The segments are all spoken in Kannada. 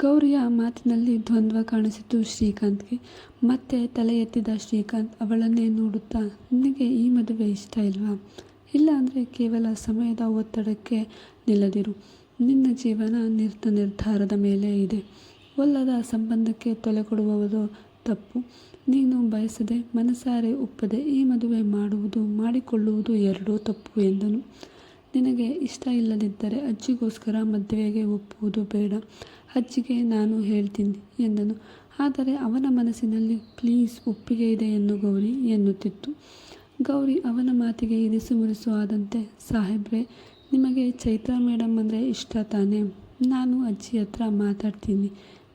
ಗೌರಿಯ ಮಾತಿನಲ್ಲಿ ದ್ವಂದ್ವ ಕಾಣಿಸಿತು ಶ್ರೀಕಾಂತ್ಗೆ. ಮತ್ತೆ ತಲೆ ಎತ್ತಿದ ಶ್ರೀಕಾಂತ್ ಅವಳನ್ನೇ ನೋಡುತ್ತಾ, ನಿನಗೆ ಈ ಮದುವೆ ಇಷ್ಟ ಇಲ್ವಾ? ಇಲ್ಲ ಅಂದರೆ ಕೇವಲ ಸಮಯದ ಒತ್ತಡಕ್ಕೆ ನಿಲ್ಲದಿರು. ನಿನ್ನ ಜೀವನ ನಿರ್ತ ನಿರ್ಧಾರದ ಮೇಲೆ ಇದೆ. ಒಲ್ಲದ ಸಂಬಂಧಕ್ಕೆ ತೊಲೆ ಕೊಡುವವರು ತಪ್ಪು. ನೀನು ಬಯಸದೆ ಮನಸಾರೆ ಒಪ್ಪದೆ ಈ ಮದುವೆ ಮಾಡುವುದು, ಮಾಡಿಕೊಳ್ಳುವುದು ಎರಡೂ ತಪ್ಪು, ಎಂದನು. ನಿನಗೆ ಇಷ್ಟ ಇಲ್ಲದಿದ್ದರೆ ಅಜ್ಜಿಗೋಸ್ಕರ ಮದುವೆಗೆ ಒಪ್ಪುವುದು ಬೇಡ. ಅಜ್ಜಿಗೆ ನಾನು ಹೇಳ್ತೀನಿ ಎಂದನು. ಆದರೆ ಅವನ ಮನಸ್ಸಿನಲ್ಲಿ, ಪ್ಲೀಸ್, ಒಪ್ಪಿಗೆ ಇದೆ ಎನ್ನು ಗೌರಿ ಎನ್ನುತ್ತಿತ್ತು. ಗೌರಿ ಅವನ ಮಾತಿಗೆ ಇರಿಸು ಮುರಿಸು ಆದಂತೆ, ಸಾಹೇಬ್ರೆ, ನಿಮಗೆ ಚೈತ್ರ ಮೇಡಮ್ ಅಂದರೆ ಇಷ್ಟ ತಾನೇ? ನಾನು ಅಜ್ಜಿ ಹತ್ರ ಮಾತಾಡ್ತೀನಿ.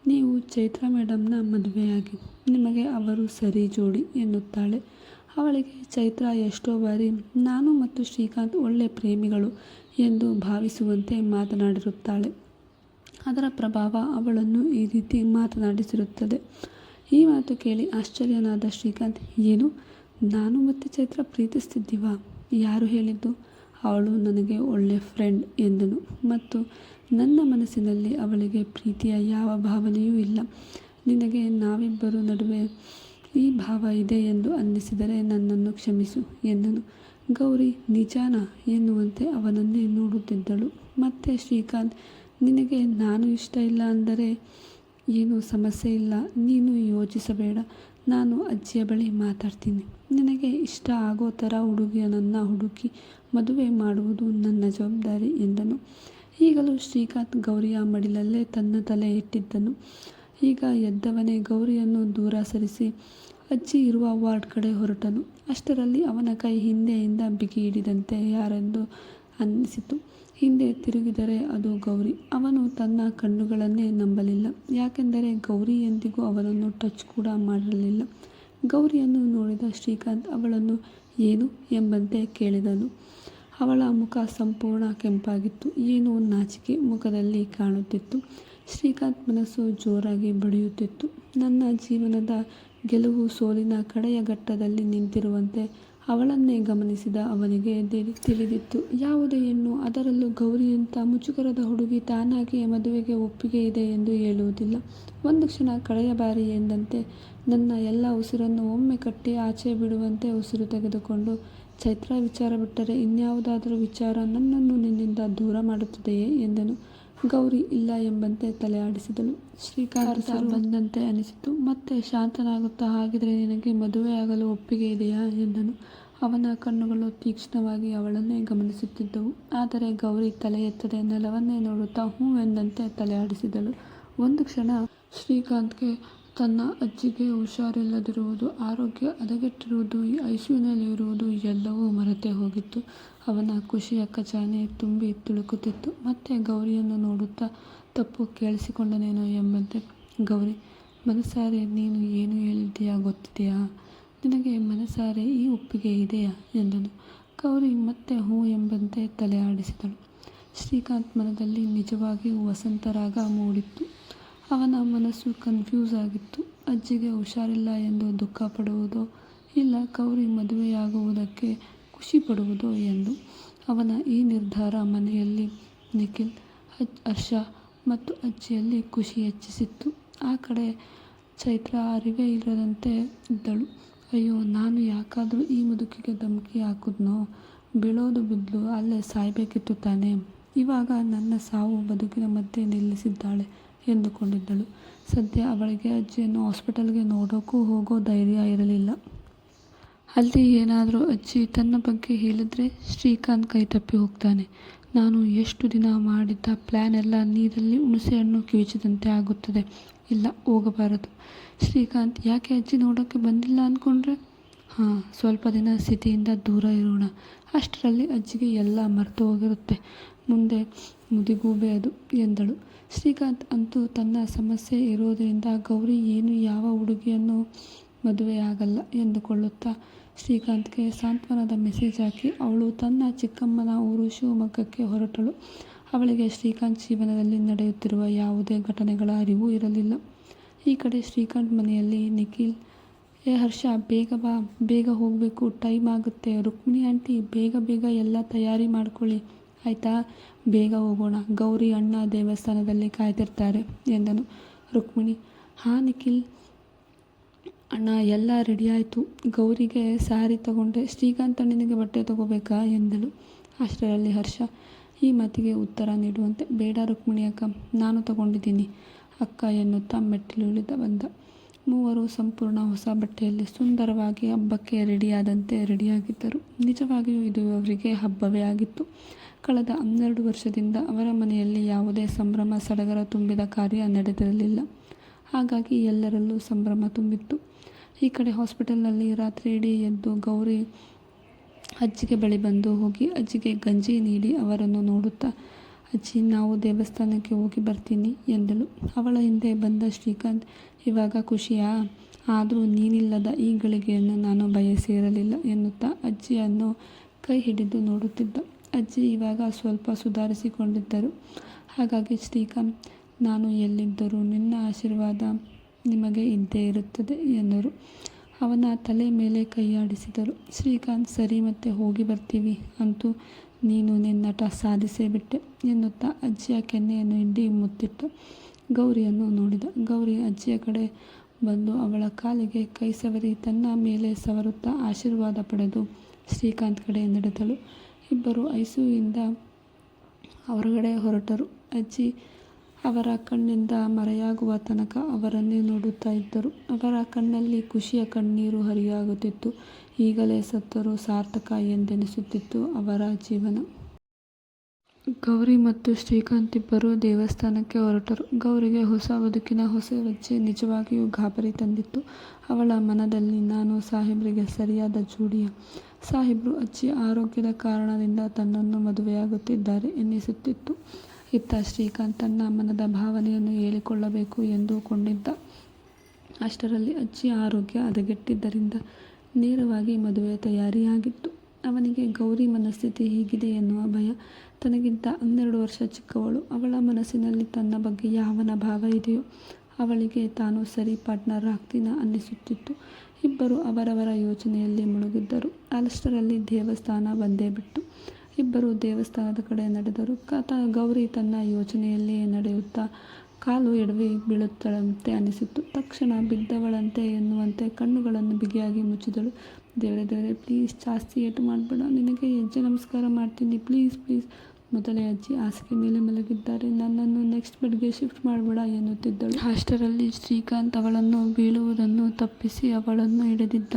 ನೀವು ಚೈತ್ರ ಮೇಡಮ್ನ ಮದುವೆಯಾಗಿ, ನಿಮಗೆ ಅವರು ಸರಿ ಜೋಡಿ ಎನ್ನುತ್ತಾಳೆ. ಅವಳಿಗೆ, ಚೈತ್ರ, ಎಷ್ಟೋ ಬಾರಿ ನಾನು ಮತ್ತು ಶ್ರೀಕಾಂತ್ ಒಳ್ಳೆ ಪ್ರೇಮಿಗಳು ಎಂದು ಭಾವಿಸುವಂತೆ ಮಾತನಾಡಿರುತ್ತಾಳೆ. ಅದರ ಪ್ರಭಾವ ಅವಳನ್ನು ಈ ರೀತಿ ಮಾತನಾಡಿಸಿರುತ್ತದೆ. ಈ ಮಾತು ಕೇಳಿ ಆಶ್ಚರ್ಯನಾದ ಶ್ರೀಕಾಂತ್, ಏನು? ನಾನು ಮತ್ತು ಚೈತ್ರ ಪ್ರೀತಿಸ್ತಿದ್ದೀವ? ಯಾರು ಹೇಳಿದ್ದು? ಅವಳು ನನಗೆ ಒಳ್ಳೆ ಫ್ರೆಂಡ್ ಎಂದನು. ಮತ್ತು ನನ್ನ ಮನಸ್ಸಿನಲ್ಲಿ ಅವಳಿಗೆ ಪ್ರೀತಿಯ ಯಾವ ಭಾವನೆಯೂ ಇಲ್ಲ. ನಿನಗೆ ನಾವಿಬ್ಬರು ನಡುವೆ ಈ ಭಾವ ಇದೆ ಎಂದು ಅನ್ನಿಸಿದರೆ ನನ್ನನ್ನು ಕ್ಷಮಿಸು ಎಂದನು. ಗೌರಿ, ನಿಜಾನ ಎನ್ನುವಂತೆ ಅವನನ್ನೇ ನೋಡುತ್ತಿದ್ದಳು. ಮತ್ತೆ ಶ್ರೀಕಾಂತ್, ನಿನಗೆ ನಾನು ಇಷ್ಟ ಇಲ್ಲ ಅಂದರೆ ಏನೂ ಸಮಸ್ಯೆ ಇಲ್ಲ, ನೀನು ಯೋಚಿಸಬೇಡ. ನಾನು ಅಜ್ಜಿಯ ಬಳಿ ಮಾತಾಡ್ತೀನಿ. ನಿನಗೆ ಇಷ್ಟ ಆಗೋ ಥರ ಹುಡುಗಿಯನನ್ನು ಹುಡುಕಿ ಮದುವೆ ಮಾಡುವುದು ನನ್ನ ಜವಾಬ್ದಾರಿ ಎಂದನು. ಈಗಲೂ ಶ್ರೀಕಾಂತ್ ಗೌರಿಯ ಮಡಿಲಲ್ಲೇ ತನ್ನ ತಲೆ ಇಟ್ಟಿದ್ದನು. ಈಗ ಎದ್ದವನೇ ಗೌರಿಯನ್ನು ದೂರ ಸರಿಸಿ ಅಜ್ಜಿ ಇರುವ ವಾರ್ಡ್ ಕಡೆ ಹೊರಟನು. ಅಷ್ಟರಲ್ಲಿ ಅವನ ಕೈ ಹಿಂದೆಯಿಂದ ಬಿಗಿ ಹಿಡಿದಂತೆ ಯಾರೆಂದು ಅನ್ನಿಸಿತು. ಹಿಂದೆ ತಿರುಗಿದರೆ ಅದು ಗೌರಿ. ಅವನು ತನ್ನ ಕಣ್ಣುಗಳನ್ನೇ ನಂಬಲಿಲ್ಲ. ಯಾಕೆಂದರೆ ಗೌರಿ ಎಂದಿಗೂ ಅವನನ್ನು ಟಚ್ ಕೂಡ ಮಾಡಿರಲಿಲ್ಲ. ಗೌರಿಯನ್ನು ನೋಡಿದ ಶ್ರೀಕಾಂತ್ ಅವಳನ್ನು ಏನು ಎಂಬಂತೆ ಕೇಳಿದನು. ಅವಳ ಮುಖ ಸಂಪೂರ್ಣ ಕೆಂಪಾಗಿತ್ತು. ಏನೋ ನಾಚಿಕೆ ಮುಖದಲ್ಲಿ ಕಾಣುತ್ತಿತ್ತು. ಶ್ರೀಕಾಂತ್ ಮನಸ್ಸು ಜೋರಾಗಿ ಬಡಿಯುತ್ತಿತ್ತು. ನನ್ನ ಜೀವನದ ಗೆಲುವು ಸೋಲಿನ ಕಡೆಯ ಘಟ್ಟದಲ್ಲಿ ನಿಂತಿರುವಂತೆ ಅವಳನ್ನೇ ಗಮನಿಸಿದ ಅವನಿಗೆ ತಿಳಿದಿತ್ತು. ಯಾವುದೇ ಹೆಣ್ಣು ಅದರಲ್ಲೂ ಗೌರಿಯಂಥ ಮುಚುಕರದ ಹುಡುಗಿ ತಾನಾಗಿಯೇ ಮದುವೆಗೆ ಒಪ್ಪಿಗೆ ಇದೆ ಎಂದು ಹೇಳುವುದಿಲ್ಲ. ಒಂದು ಕ್ಷಣ ಕಳೆಯ ಬಾರಿ ಎಂದಂತೆ ನನ್ನ ಎಲ್ಲ ಉಸಿರನ್ನು ಒಮ್ಮೆ ಕಟ್ಟಿ ಆಚೆ ಬಿಡುವಂತೆ ಉಸಿರು ತೆಗೆದುಕೊಂಡು, ಚೈತ್ರ ವಿಚಾರ ಬಿಟ್ಟರೆ ಇನ್ಯಾವುದಾದರೂ ವಿಚಾರ ನನ್ನನ್ನು ನಿನ್ನಿಂದ ದೂರ ಮಾಡುತ್ತದೆಯೇ ಎಂದನು. ಗೌರಿ ಇಲ್ಲ ಎಂಬಂತೆ ತಲೆ ಆಡಿಸಿದಳು. ಶ್ರೀಕಾಂತ್ ಬಂದಂತೆ ಅನಿಸಿತು. ಮತ್ತೆ ಶಾಂತನಾಗುತ್ತಾ ಹಾಗಿದ್ರೆ ನಿನಗೆ ಮದುವೆಯಾಗಲು ಒಪ್ಪಿಗೆ ಇದೆಯಾ? ಎಂದನು. ಅವನ ಕಣ್ಣುಗಳು ತೀಕ್ಷ್ಣವಾಗಿ ಅವಳನ್ನೇ ಗಮನಿಸುತ್ತಿದ್ದವು. ಆದರೆ ಗೌರಿ ತಲೆ ಎತ್ತದೆ ನೆಲವನ್ನೇ ನೋಡುತ್ತಾ ಹ್ಞೂ ಎಂದಂತೆ ತಲೆ ಆಡಿಸಿದಳು. ಒಂದು ಕ್ಷಣ ಶ್ರೀಕಾಂತ್ಗೆ ತನ್ನ ಅಜ್ಜಿಗೆ ಹುಷಾರಿಲ್ಲದಿರುವುದು, ಆರೋಗ್ಯ ಹದಗೆಟ್ಟಿರುವುದು ಐಸಿಯುನಲ್ಲಿರುವುದು ಎಲ್ಲವೂ ಮರೆತೇ ಹೋಗಿತ್ತು. ಅವನ ಖುಷಿಯ ಖಜಾನೆ ತುಂಬಿ ತುಳುಕುತ್ತಿತ್ತು. ಮತ್ತೆ ಗೌರಿಯನ್ನು ನೋಡುತ್ತಾ ತಪ್ಪು ಕೇಳಿಸಿಕೊಂಡನೇನೋ ಎಂಬಂತೆ, ಗೌರಿ, ಮನಸಾರೆ, ನೀನು ಏನು ಹೇಳಿದ್ದೀಯಾ, ಗೊತ್ತಿದೆಯಾ? ನಿನಗೆ ಮನಸಾರೆ ಈ ಒಪ್ಪಿಗೆ ಇದೆಯಾ? ಎಂದನು. ಗೌರಿ ಮತ್ತೆ ಹೂ ಎಂಬಂತೆ ತಲೆ ಆಡಿಸಿದಳು ಶ್ರೀಕಾಂತ್ ಮನದಲ್ಲಿ ನಿಜವಾಗಿಯೂ ವಸಂತರಾಗ ಮೂಡಿತ್ತು. ಅವನ ಮನಸ್ಸು ಕನ್ಫ್ಯೂಸ್ ಆಗಿತ್ತು. ಅಜ್ಜಿಗೆ ಹುಷಾರಿಲ್ಲ ಎಂದು ದುಃಖ ಪಡುವುದೋ ಇಲ್ಲ ಕೌರಿ ಮದುವೆಯಾಗುವುದಕ್ಕೆ ಖುಷಿ ಪಡುವುದೋ ಎಂದು ಅವನ ಈ ನಿರ್ಧಾರ ಮನೆಯಲ್ಲಿ ನಿಖಿಲ್, ಅಜ್, ಹರ್ಷ ಮತ್ತು ಅಜ್ಜಿಯಲ್ಲಿ ಖುಷಿ ಹೆಚ್ಚಿಸಿತ್ತು. ಆ ಕಡೆ ಚೈತ್ರ ಅರಿವೇ ಇಲ್ಲದಂತೆ ಇದ್ದಳು. ಅಯ್ಯೋ, ನಾನು ಯಾಕಾದರೂ ಈ ಮುದುಕಿಗೆ ಧಮಕಿ ಹಾಕಿದ್ನೋ? ಬೀಳೋದು ಬಿದ್ದಲು ಅಲ್ಲೇ ಸಾಯಬೇಕಿತ್ತು ತಾನೇ. ಇವಾಗ ನನ್ನ ಸಾವು ಬದುಕಿನ ಮಧ್ಯೆ ನಿಲ್ಲಿಸಿದ್ದಾಳೆ. ಎಂದುಕೊಂಡಿದ್ದಳು. ಸದ್ಯ ಅವಳಿಗೆ, ಅಜ್ಜಿಯನ್ನು ಹಾಸ್ಪಿಟಲ್ಗೆ ನೋಡೋಕ್ಕೂ ಹೋಗೋ ಧೈರ್ಯ ಇರಲಿಲ್ಲ. ಅಲ್ಲಿ ಏನಾದರೂ ಅಜ್ಜಿ ತನ್ನ ಬಗ್ಗೆ ಹೇಳಿದ್ರೆ ಶ್ರೀಕಾಂತ್ ಕೈ ತಪ್ಪಿ ಹೋಗ್ತಾನೆ. ನಾನು ಎಷ್ಟು ದಿನ ಮಾಡಿದ್ದ ಪ್ಲ್ಯಾನ್ ಎಲ್ಲ ನೀರಲ್ಲಿ ಹುಣಸೆಹಣ್ಣು ಕಿವಿಚಿದಂತೆ ಆಗುತ್ತದೆ. ಇಲ್ಲ, ಹೋಗಬಾರದು. ಶ್ರೀಕಾಂತ್, ಯಾಕೆ ಅಜ್ಜಿ ನೋಡೋಕ್ಕೆ ಬಂದಿಲ್ಲ ಅಂದ್ಕೊಂಡ್ರೆ ಹಾಂ, ಸ್ವಲ್ಪ ದಿನ ಸ್ಥಿತಿಯಿಂದ ದೂರ ಇರೋಣ. ಅಷ್ಟರಲ್ಲಿ ಅಜ್ಜಿಗೆ ಎಲ್ಲ ಮರೆತು ಹೋಗಿರುತ್ತೆ. ಮುಂದೆ ಮುದಿಗೂಬೆ ಅದು ಎಂದಳು. ಶ್ರೀಕಾಂತ್ ಅಂತೂ ತನ್ನ ಸಮಸ್ಯೆ ಇರೋದರಿಂದ ಗೌರಿ ಏನು ಯಾವ ಹುಡುಗಿಯನ್ನು ಮದುವೆಯಾಗಲ್ಲ ಎಂದುಕೊಳ್ಳುತ್ತಾ ಶ್ರೀಕಾಂತ್ಗೆ ಸಾಂತ್ವನದ ಮೆಸೇಜ್ ಹಾಕಿ ಅವಳು ತನ್ನ ಚಿಕ್ಕಮ್ಮನ ಊರು ಶಿವಮೊಗ್ಗಕ್ಕೆ ಹೊರಟಳು. ಅವಳಿಗೆ ಶ್ರೀಕಾಂತ್ ಜೀವನದಲ್ಲಿ ನಡೆಯುತ್ತಿರುವ ಯಾವುದೇ ಘಟನೆಗಳ ಅರಿವು ಇರಲಿಲ್ಲ. ಈ ಕಡೆ ಶ್ರೀಕಾಂತ್ ಮನೆಯಲ್ಲಿ ನಿಖಿಲ್, ಏ ಹರ್ಷ, ಬೇಗ ಬಾ, ಬೇಗ ಹೋಗಬೇಕು, ಟೈಮ್ ಆಗುತ್ತೆ, ರುಕ್ಮಿಣಿ ಆಂಟಿ, ಬೇಗ ಬೇಗ ಎಲ್ಲ ತಯಾರಿ ಮಾಡ್ಕೊಳ್ಳಿ ಆಯಿತಾ? ಬೇಗ ಹೋಗೋಣ. ಗೌರಿ ಅಣ್ಣ ದೇವಸ್ಥಾನದಲ್ಲಿ ಕಾಯ್ತಿರ್ತಾರೆ ಎಂದನು ರುಕ್ಮಿಣಿ. ಹಾ ನಿಖಿಲ್. ಅಣ್ಣ, ಎಲ್ಲ ರೆಡಿ ಆಯಿತು. ಗೌರಿಗೆ ಸಾರಿ ತಗೊಂಡೆ. ಶ್ರೀಕಾಂತ್ ಅಣ್ಣನಿಗೆ ಬಟ್ಟೆ ತಗೋಬೇಕಾ ಎಂದಳು ಅಷ್ಟರಲ್ಲಿ ಹರ್ಷ. ಈ ಮಾತಿಗೆ ಉತ್ತರ ನೀಡುವಂತೆ ಬೇಡ ರುಕ್ಮಿಣಿ ಅಕ್ಕ. ನಾನು ತಗೊಂಡಿದ್ದೀನಿ. ಅಕ್ಕ ಎನ್ನುತ್ತಾ ಮೆಟ್ಟಿಲು ಇಳಿದ ಬಂದ. ಮೂವರು ಸಂಪೂರ್ಣ ಹೊಸ ಬಟ್ಟೆಯಲ್ಲಿ ಸುಂದರವಾಗಿ ಹಬ್ಬಕ್ಕೆ ರೆಡಿಯಾದಂತೆ ರೆಡಿಯಾಗಿದ್ದರು. ನಿಜವಾಗಿಯೂ ಇದು ಅವರಿಗೆ ಹಬ್ಬವೇ ಆಗಿತ್ತು. ಕಳೆದ ಹನ್ನೆರಡು ವರ್ಷದಿಂದ ಅವರ ಮನೆಯಲ್ಲಿ ಯಾವುದೇ ಸಂಭ್ರಮ ಸಡಗರ ತುಂಬಿದ ಕಾರ್ಯ ನಡೆದಿರಲಿಲ್ಲ. ಹಾಗಾಗಿ ಎಲ್ಲರಲ್ಲೂ ಸಂಭ್ರಮ ತುಂಬಿತ್ತು. ಈ ಕಡೆ ಹಾಸ್ಪಿಟಲ್ನಲ್ಲಿ ರಾತ್ರಿ ಇಡೀ ಎದ್ದು ಗೌರಿ ಅಜ್ಜಿಗೆ ಬಳಿ ಬಂದು ಹೋಗಿ ಅಜ್ಜಿಗೆ ಗಂಜಿ ನೀಡಿ ಅವರನ್ನು ನೋಡುತ್ತಾ ಅಜ್ಜಿ, ನಾವು ದೇವಸ್ಥಾನಕ್ಕೆ ಹೋಗಿ ಬರ್ತೀನಿ ಎಂದಳು. ಅವಳ ಹಿಂದೆ ಬಂದ ಶ್ರೀಕಾಂತ್, ಇವಾಗ ಖುಷಿಯಾ? ಆದರೂ ನೀನಿಲ್ಲದ ಈ ಗಳಿಗೆಯನ್ನು ನಾನು ಬಯಸಿರಲಿಲ್ಲ ಎನ್ನುತ್ತಾ ಅಜ್ಜಿಯನ್ನು ಕೈ ಹಿಡಿದು ನೋಡುತ್ತಿದ್ದ. ಅಜ್ಜಿ ಇವಾಗ ಸ್ವಲ್ಪ ಸುಧಾರಿಸಿಕೊಂಡಿದ್ದರು. ಹಾಗಾಗಿ, ಶ್ರೀಕಾಂತ್, ನಾನು ಎಲ್ಲಿದ್ದರೂ ನಿನ್ನ ಆಶೀರ್ವಾದ ನಿಮಗೆ ಇದ್ದೇ ಇರುತ್ತದೆ ಎಂದರು. ಅವನ ತಲೆ ಮೇಲೆ ಕೈಯಾಡಿಸಿದರು. ಶ್ರೀಕಾಂತ್, ಸರಿ ಮತ್ತೆ ಹೋಗಿ ಬರ್ತೀವಿ ಅಂತೂ ನೀನು ನಿನ್ನಟ ಸಾಧಿಸೇ ಬಿಟ್ಟೆ ಎನ್ನುತ್ತಾ ಅಜ್ಜಿಯ ಕೆನ್ನೆಯನ್ನು ಹಿಂಡಿ ಮುತ್ತಿಟ್ಟು ಗೌರಿಯನ್ನು ನೋಡಿದ. ಗೌರಿ ಅಜ್ಜಿಯ ಕಡೆ ಬಂದು ಅವಳ ಕಾಲಿಗೆ ಕೈ ಸವರಿ ತನ್ನ ಮೇಲೆ ಸವರುತ್ತಾ ಆಶೀರ್ವಾದ ಪಡೆದು ಶ್ರೀಕಾಂತ್ ಕಡೆ ನಡೆದಳು. ಇಬ್ಬರು ಐಸುವಿಂದ ಹೊರಗಡೆ ಹೊರಟರು. ಅಜ್ಜಿ ಅವರ ಕಣ್ಣಿಂದ ಮರೆಯಾಗುವ ತನಕ ಅವರನ್ನೇ ನೋಡುತ್ತಾ ಇದ್ದರು. ಅವರ ಕಣ್ಣಲ್ಲಿ ಖುಷಿಯ ಕಣ್ಣೀರು ಹರಿಯಾಗುತ್ತಿತ್ತು. ಈಗಲೇ ಸತ್ತರೂ ಸಾರ್ಥಕ ಎಂದೆನಿಸುತ್ತಿತ್ತು ಅವರ ಜೀವನ. ಗೌರಿ ಮತ್ತು ಶ್ರೀಕಾಂತ್ ಇಬ್ಬರು ದೇವಸ್ಥಾನಕ್ಕೆ ಹೊರಟರು. ಗೌರಿಗೆ ಹೊಸ ಬದುಕಿನ ಹೊಸ ಹೆಜ್ಜೆ ನಿಜವಾಗಿಯೂ ಗಾಬರಿ ತಂದಿತ್ತು. ಅವಳ ಮನದಲ್ಲಿ, ನಾನು ಸಾಹೇಬ್ರಿಗೆ ಸರಿಯಾದ ಜೋಡಿಯ. ಸಾಹೇಬ್ರು ಅಜ್ಜಿ ಆರೋಗ್ಯದ ಕಾರಣದಿಂದ ತನ್ನನ್ನು ಮದುವೆಯಾಗುತ್ತಿದ್ದಾರೆ ಎನ್ನಿಸುತ್ತಿತ್ತು. ಇತ್ತ ಶ್ರೀಕಾಂತ್ ತನ್ನ ಮನದ ಭಾವನೆಯನ್ನು ಹೇಳಿಕೊಳ್ಳಬೇಕು ಎಂದುಕೊಂಡಿದ್ದ ಅಷ್ಟರಲ್ಲಿ ಅಜ್ಜಿ ಆರೋಗ್ಯ ಹದಗೆಟ್ಟಿದ್ದರಿಂದ ನೇರವಾಗಿ ಮದುವೆ ತಯಾರಿಯಾಗಿತ್ತು. ಅವನಿಗೆ ಗೌರಿ ಮನಸ್ಥಿತಿ ಹೀಗಿದೆ ಎನ್ನುವ ಭಯ. ತನಗಿಂತ ಹನ್ನೆರಡು ವರ್ಷ ಚಿಕ್ಕವಳು. ಅವಳ ಮನಸ್ಸಿನಲ್ಲಿ ತನ್ನ ಬಗ್ಗೆ ಯಾವನ ಭಾವ ಇದೆಯೋ ಅವಳಿಗೆ ತಾನು ಸರಿ ಪಾರ್ಟ್ನರ್ ಆಗ್ತೀನ ಅನ್ನಿಸುತ್ತಿತ್ತು. ಇಬ್ಬರು ಅವರವರ ಯೋಚನೆಯಲ್ಲಿ ಮುಳುಗಿದ್ದರು. ಅಲಷ್ಟರಲ್ಲಿ ದೇವಸ್ಥಾನ ಬಂದೇ ಬಿಟ್ಟು ಇಬ್ಬರು ದೇವಸ್ಥಾನದ ಕಡೆ ನಡೆದರು. ಕಥ ಗೌರಿ ತನ್ನ ಯೋಚನೆಯಲ್ಲಿ ನಡೆಯುತ್ತಾ ಕಾಲು ಎಡವಿ ಬೀಳುತ್ತಳಂತೆ ಅನಿಸಿತು. ತಕ್ಷಣ ಬಿದ್ದವಳಂತೆ ಎನ್ನುವಂತೆ ಕಣ್ಣುಗಳನ್ನು ಬಿಗಿಯಾಗಿ ಮುಚ್ಚಿದಳು. ದೇವರೇ ದೇವರೇ ಪ್ಲೀಸ್ ಜಾಸ್ತಿ ಏಟು ಮಾಡಬೇಡ. ನಿನಗೆ ಹೆಜ್ಜೆ ನಮಸ್ಕಾರ ಮಾಡ್ತೀನಿ. ಪ್ಲೀಸ್ ಪ್ಲೀಸ್ ಮೊದಲೇ ಅಜ್ಜಿ ಹಾಸಿಗೆ ಮೇಲೆ ಮಲಗಿದ್ದಾರೆ. ನನ್ನನ್ನು ನೆಕ್ಸ್ಟ್ ಬೆಡ್ಗೆ ಶಿಫ್ಟ್ ಮಾಡಬೇಡ ಎನ್ನುತ್ತಿದ್ದಳು. ಅಷ್ಟರಲ್ಲಿ ಶ್ರೀಕಾಂತ್ ಅವಳನ್ನು ಬೀಳುವುದನ್ನು ತಪ್ಪಿಸಿ ಅವಳನ್ನು ಹಿಡಿದಿದ್ದ.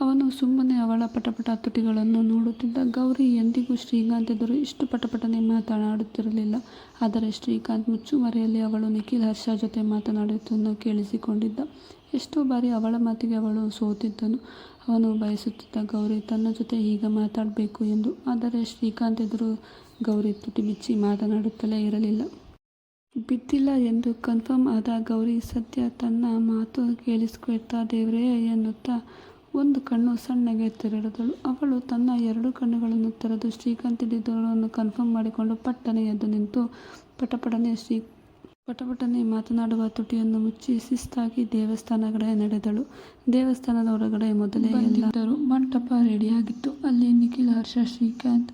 ಅವನು ಸುಮ್ಮನೆ ಅವಳ ಪಟಪಟ ತುಟಿಗಳನ್ನು ನೋಡುತ್ತಿದ್ದ. ಗೌರಿ, ಎಂದಿಗೂ ಶ್ರೀಕಾಂತ್ ಎದುರು ಇಷ್ಟು ಪಟಪಟನೆ ಮಾತನಾಡುತ್ತಿರಲಿಲ್ಲ. ಆದರೆ ಶ್ರೀಕಾಂತ್ ಮುಚ್ಚುಮರೆಯಲ್ಲಿ ಅವಳು ನಿಖಿಲ್, ಹರ್ಷ ಜೊತೆ ಮಾತನಾಡುವುದನ್ನು ಕೇಳಿಸಿಕೊಂಡಿದ್ದ. ಎಷ್ಟೋ ಬಾರಿ ಅವಳ ಮಾತಿಗೆ ಅವಳು ಸೋತಿದ್ದನು. ಅವನು ಬಯಸುತ್ತಿದ್ದ, ಗೌರಿ, ತನ್ನ ಜೊತೆ ಈಗ ಮಾತಾಡಬೇಕು ಎಂದು. ಆದರೆ ಶ್ರೀಕಾಂತ್ ಎದುರು ಗೌರಿ ತುಟಿ ಬಿಚ್ಚಿ ಮಾತನಾಡುತ್ತಲೇ ಇರಲಿಲ್ಲ. ಬಿದ್ದಿಲ್ಲ ಎಂದು ಕನ್ಫರ್ಮ್ ಆದ ಗೌರಿ ಸದ್ಯ ತನ್ನ ಮಾತು ಕೇಳಿಸ್ಕೊಳ್ತಾ ದೇವರೇ ಎನ್ನುತ್ತಾ ಒಂದು ಕಣ್ಣು ಸಣ್ಣಗೆ ತೆರಳಿದಳು ಅವಳು ತನ್ನ ಎರಡು ಕಣ್ಣುಗಳನ್ನು ತೆರೆದು ಶ್ರೀಕಾಂತ್ ಹಿಡಿದವಳನ್ನು ಕನ್ಫರ್ಮ್ ಮಾಡಿಕೊಂಡು ಪಟ್ಟನೆ ಎದ್ದು ನಿಂತು ಪಟಪಟನೆ ಶ್ರೀ ಪಟಪಟನೆ ಮಾತನಾಡುವ ತುಟಿಯನ್ನು ಮುಚ್ಚಿ ಶಿಸ್ತಾಗಿ ದೇವಸ್ಥಾನ ಕಡೆ ನಡೆದಳು. ದೇವಸ್ಥಾನದ ಹೊರಗಡೆ ಮೊದಲೇ ಎಲ್ಲರೂ ಮಂಟಪ ರೆಡಿಯಾಗಿತ್ತು. ಅಲ್ಲಿ ನಿಖಿಲ್, ಹರ್ಷ, ಶ್ರೀಕಾಂತ್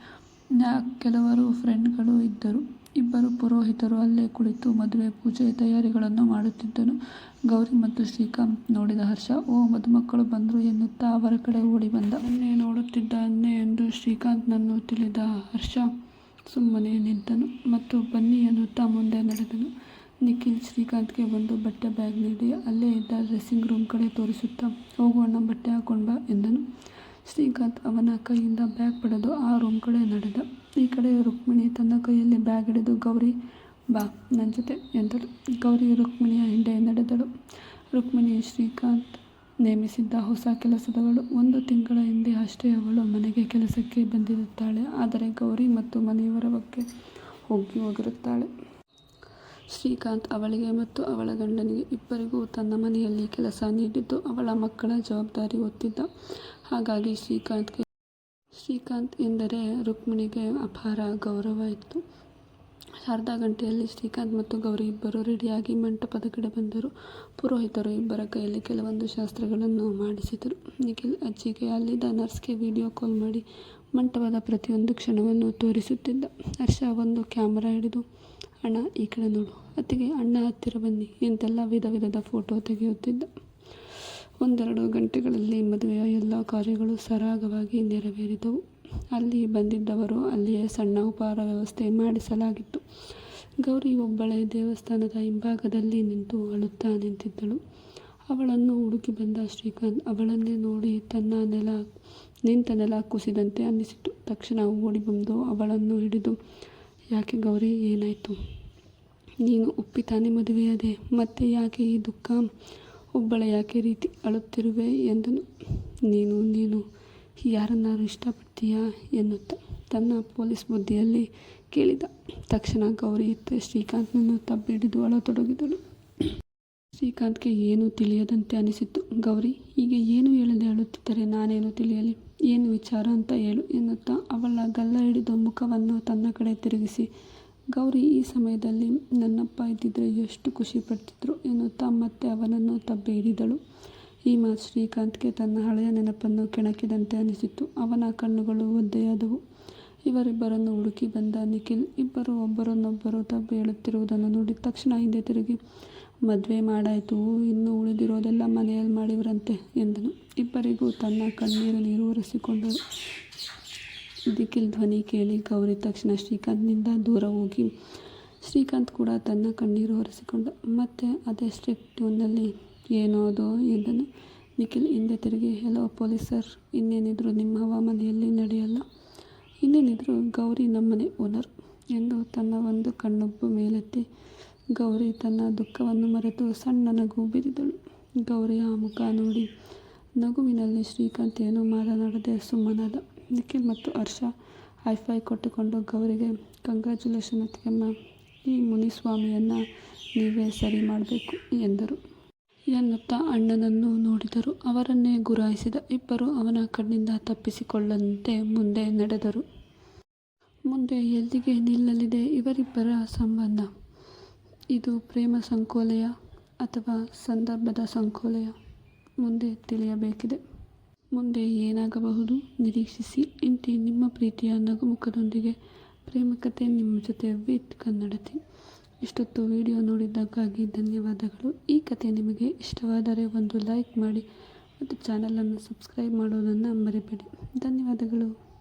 ಕೆಲವರು ಫ್ರೆಂಡ್ಗಳು ಇದ್ದರು. ಇಬ್ಬರು ಪುರೋಹಿತರು ಅಲ್ಲೇ ಕುಳಿತು ಮದುವೆ ಪೂಜೆ ತಯಾರಿಗಳನ್ನು ಮಾಡುತ್ತಿದ್ದನು ಗೌರಿ ಮತ್ತು ಶ್ರೀಕಾಂತ್ ನೋಡಿದ ಹರ್ಷ, ಓ, ಮದುಮಕ್ಕಳು ಬಂದರು ಎನ್ನುತ್ತಾ ಅವರ ಕಡೆ ಓಡಿ ಬಂದ? ಅನ್ನೆ ನೋಡುತ್ತಿದ್ದ ಅನ್ನೆ ಎಂದು ಶ್ರೀಕಾಂತ್ನನ್ನು ತಿಳಿದ ಹರ್ಷ ಸುಮ್ಮನೆ ನಿಂತನು ಮತ್ತು ಬನ್ನಿ ಎನ್ನುತ್ತಾ ಮುಂದೆ ನಡೆದನು. ನಿಖಿಲ್ ಶ್ರೀಕಾಂತ್ಗೆ ಒಂದು ಬಟ್ಟೆ ಬ್ಯಾಗ್ ನೀಡಿ, ಅಲ್ಲೇ ಇದ್ದ ಡ್ರೆಸ್ಸಿಂಗ್ ರೂಮ್ ಕಡೆ ತೋರಿಸುತ್ತಾ ಹೋಗೋಣ ಬಟ್ಟೆ ಹಾಕೊಂಡು ಎಂದನು. ಶ್ರೀಕಾಂತ್ ಅವನ ಕೈಯಿಂದ ಬ್ಯಾಗ್ ಪಡೆದು ಆ ರೂಮ್ ಕಡೆ ನಡೆದ. ಈ ಕಡೆ ರುಕ್ಮಿಣಿ ತನ್ನ ಕೈಯಲ್ಲಿ ಬ್ಯಾಗ್ ಹಿಡಿದು, ಗೌರಿ, ಬಾ ನನ್ನ ಜೊತೆ, ಎಂದಳು. ಗೌರಿ ರುಕ್ಮಿಣಿಯ ಹಿಂದೆ ನಡೆದಳು. ರುಕ್ಮಿಣಿ ಶ್ರೀಕಾಂತ್ ನೇಮಿಸಿದ್ದ ಹೊಸ ಕೆಲಸದವಳು. ಒಂದು ತಿಂಗಳ ಹಿಂದೆ ಅಷ್ಟೇ ಅವಳು ಮನೆಗೆ ಕೆಲಸಕ್ಕೆ ಬಂದಿರುತ್ತಾಳೆ. ಆದರೆ ಗೌರಿ ಮತ್ತು ಮನೆಯವರ ಬಗ್ಗೆ ಹೋಗಿ ಹೋಗಿರುತ್ತಾಳೆ. ಶ್ರೀಕಾಂತ್ ಅವಳಿಗೆ ಮತ್ತು ಅವಳ ಗಂಡನಿಗೆ ಇಬ್ಬರಿಗೂ ತನ್ನ ಮನೆಯಲ್ಲಿ ಕೆಲಸ ನೀಡಿದ್ದು ಅವಳ ಮಕ್ಕಳ ಜವಾಬ್ದಾರಿ ಹೊತ್ತಿದ್ದ. ಹಾಗಾಗಿ ಶ್ರೀಕಾಂತ್ಗೆ ಶ್ರೀಕಾಂತ್ ಎಂದರೆ ರುಕ್ಮಿಣಿಗೆ ಅಪಾರ ಗೌರವ ಇತ್ತು. ಅರ್ಧ ಗಂಟೆಯಲ್ಲಿ ಶ್ರೀಕಾಂತ್ ಮತ್ತು ಗೌರಿ ಇಬ್ಬರು ರೆಡಿಯಾಗಿ ಮಂಟಪದ ಕಡೆ ಬಂದರು. ಪುರೋಹಿತರು ಇಬ್ಬರ ಕೈಯಲ್ಲಿ ಕೆಲವೊಂದು ಶಾಸ್ತ್ರಗಳನ್ನು ಮಾಡಿಸಿದರು. ನಿಖಿಲ್ ಅಜ್ಜಿಗೆ ಅಲ್ಲಿದ್ದ ನರ್ಸ್ಗೆ ವಿಡಿಯೋ ಕಾಲ್ ಮಾಡಿ ಮಂಟಪದ ಪ್ರತಿಯೊಂದು ಕ್ಷಣವನ್ನು ತೋರಿಸುತ್ತಿದ್ದ. ಹರ್ಷ ಒಂದು ಕ್ಯಾಮರಾ ಹಿಡಿದು ಅಣ್ಣ, ಈ ಕಡೆ ನೋಡು. ಅತ್ತಿಗೆ, ಅಣ್ಣ ಹತ್ತಿರ ಬನ್ನಿ ಇಂತೆಲ್ಲ ವಿಧ ವಿಧದ ಫೋಟೋ ತೆಗೆಯುತ್ತಿದ್ದ. ಒಂದೆರಡು ಗಂಟೆಗಳಲ್ಲಿ ಮದುವೆಯ ಎಲ್ಲ ಕಾರ್ಯಗಳು ಸರಾಗವಾಗಿ ನೆರವೇರಿದವು. ಅಲ್ಲಿ ಬಂದಿದ್ದವರು ಅಲ್ಲಿಯೇ ಸಣ್ಣ ಉಪಹಾರ ವ್ಯವಸ್ಥೆ ಮಾಡಿಸಲಾಗಿತ್ತು. ಗೌರಿ ಒಬ್ಬಳೇ ದೇವಸ್ಥಾನದ ಹಿಂಭಾಗದಲ್ಲಿ ನಿಂತು ಅಳುತ್ತಾ ನಿಂತಿದ್ದಳು. ಅವಳನ್ನು ಹುಡುಕಿ ಬಂದ ಶ್ರೀಕಾಂತ್ ಅವಳನ್ನೇ ನೋಡಿ ತನ್ನ ನೆಲ, ನಿಂತ ನೆಲ ಕುಸಿದಂತೆ ಅನ್ನಿಸಿತು. ತಕ್ಷಣ ಓಡಿ ಬಂದು ಅವಳನ್ನು ಹಿಡಿದು ಯಾಕೆ ಗೌರಿ, ಏನಾಯಿತು? ನೀನು ಉಪ್ಪಿತಾನೆ ಮದುವೆಯಾದೆ, ಮತ್ತೆ ಯಾಕೆ ಈ ದುಃಖ? ಒಬ್ಬಳ ಯಾಕೆ ರೀತಿ ಅಳುತ್ತಿರುವೆ ಎಂದನು. ನೀನು ನೀನು, ಯಾರನ್ನಾರು ಇಷ್ಟಪಡ್ತೀಯಾ ಎನ್ನುತ್ತ ತನ್ನ ಪೊಲೀಸ್ ಬುದ್ಧಿಯಲ್ಲಿ ಕೇಳಿದ ತಕ್ಷಣ ಗೌರಿ ಇತ್ತ ಶ್ರೀಕಾಂತ್ನನ್ನು ತಬ್ಬಿಡಿದು ಅಳತೊಡಗಿದಳು. ಶ್ರೀಕಾಂತ್ಗೆ ಏನೂ ತಿಳಿಯದಂತೆ ಅನಿಸಿತ್ತು ಗೌರಿ? ಹೀಗೆ ಏನು ಹೇಳದೆ ಅಳುತ್ತಿದ್ದರೆ ನಾನೇನು ತಿಳಿಯಲಿ? ಏನು ವಿಚಾರ ಅಂತ ಹೇಳು ಎನ್ನುತ್ತಾ ಅವಳ ಗಲ್ಲ ಹಿಡಿದು ಮುಖವನ್ನು ತನ್ನ ಕಡೆ ತಿರುಗಿಸಿ, ಗೌರಿ ಈ ಸಮಯದಲ್ಲಿ ನನ್ನಪ್ಪ ಇದ್ದಿದ್ದರೆ ಎಷ್ಟು ಖುಷಿ ಪಡ್ತಿದ್ರು ಎನ್ನುತ್ತಾ ಮತ್ತೆ ಅವನನ್ನು ತಬ್ಬಿ ಹಿಡಿದಳು. ಈ ಮಾ ಶ್ರೀಕಾಂತ್ಗೆ ತನ್ನ ಹಳೆಯ ನೆನಪನ್ನು ಕೆಣಕಿದಂತೆ ಅನಿಸಿತು ಅವನ ಕಣ್ಣುಗಳು ಒದ್ದೆಯಾದವು ಇವರಿಬ್ಬರನ್ನು ಹುಡುಕಿ ಬಂದ ನಿಖಿಲ್ ಇಬ್ಬರು ಒಬ್ಬರನ್ನೊಬ್ಬರು ತಬ್ಬಿ ಹೇಳುತ್ತಿರುವುದನ್ನು ನೋಡಿ ತಕ್ಷಣ ಹಿಂದೆ ತಿರುಗಿ ಮದುವೆ ಮಾಡಾಯಿತು. ಇನ್ನು ಉಳಿದಿರೋದೆಲ್ಲ ಮನೆಯಲ್ಲಿ ಮಾಡಿದ್ರಂತೆ ಎಂದನು. ಇಬ್ಬರಿಗೂ ತನ್ನ ಕಣ್ಣೀರು ನೀರು ಒರೆಸಿಕೊಂಡರು. ನಿಖಿಲ್ ಧ್ವನಿ ಕೇಳಿ ಗೌರಿ ತಕ್ಷಣ ಶ್ರೀಕಾಂತ್ನಿಂದ ದೂರ ಹೋಗಿ ಶ್ರೀಕಾಂತ್ ಕೂಡ ತನ್ನ ಕಣ್ಣೀರು ಒರೆಸಿಕೊಂಡ. ಮತ್ತೆ ಅದೇ ಸ್ಟ್ರಿಕ್ಟ್ ಏನೋ ಅದು ಎಂದನು. ನಿಖಿಲ್ ಹಿಂದೆ ತಿರುಗಿ ಹೆಲೋ ಸರ್ ಇನ್ನೇನಿದ್ರು ನಿಮ್ಮ ಹವಾಮನೆಯಲ್ಲಿ ನಡೆಯಲ್ಲ? ಇನ್ನೇನಿದ್ರು ಗೌರಿ ನಮ್ಮನೆ ಓನರ್ ಎಂದು ತನ್ನ ಒಂದು ಕಣ್ಣೊಬ್ಬು ಮೇಲೆತ್ತಿ ಗೌರಿ ತನ್ನ ದುಃಖವನ್ನು ಮರೆತು ಸಣ್ಣ ನಗು ಬಿರಿದಳು ಆ ಮುಖ ನೋಡಿ ನಗುವಿನಲ್ಲಿ ಶ್ರೀಕಾಂತ್ ಏನೂ ಮಾತನಾಡದೆ ಸುಮ್ಮನಾದ. ನಿಖಿಲ್ ಮತ್ತು ಹರ್ಷ ಹೈಫೈ ಕೊಟ್ಟುಕೊಂಡು ಗೌರಿಗೆ ಕಂಗ್ರ್ಯಾಚುಲೇಷನ್ ಅತ್ತಿಗೆಮ್ಮ. ಈ ಮುನಿಸ್ವಾಮಿಯನ್ನು ನೀವೇ ಸರಿ ಮಾಡಬೇಕು ಎಂದರು. ಎನ್ನುತ್ತಾ ಅಣ್ಣನನ್ನು ನೋಡಿದರು. ಅವರನ್ನೇ ಗುರಾಯಿಸಿದ ಇಬ್ಬರು ಅವನ ಕಣ್ಣಿಂದ ತಪ್ಪಿಸಿಕೊಳ್ಳದಂತೆ ಮುಂದೆ ನಡೆದರು. ಮುಂದೆ ಎಲ್ಲಿಗೆ ನಿಲ್ಲಲಿದೆ ಇವರಿಬ್ಬರ ಸಂಬಂಧ? ಇದು ಪ್ರೇಮ ಸಂಕೋಲೆಯ ಅಥವಾ ಸಂದರ್ಭದ ಸಂಕೋಲೆಯ. ಮುಂದೆ ತಿಳಿಯಬೇಕಿದೆ. ಮುಂದೆ ಏನಾಗಬಹುದು ನಿರೀಕ್ಷಿಸಿ. ಇಂತಿ ನಿಮ್ಮ ಪ್ರೀತಿಯ ನಗುಮುಖದೊಂದಿಗೆ ಪ್ರೇಮಕತೆ ನಿಮ್ಮ ಜೊತೆ ವಿತ್ ಕನ್ನಡತಿ. ಇಷ್ಟೊತ್ತು ವಿಡಿಯೋ ನೋಡಿದ್ದಕ್ಕಾಗಿ ಧನ್ಯವಾದಗಳು. ಈ ಕತೆ ನಿಮಗೆ ಇಷ್ಟವಾದರೆ ಒಂದು ಲೈಕ್ ಮಾಡಿ ಮತ್ತು ಚಾನಲನ್ನು ಸಬ್ಸ್ಕ್ರೈಬ್ ಮಾಡೋದನ್ನು ಮರಿಬೇಡಿ. ಧನ್ಯವಾದಗಳು.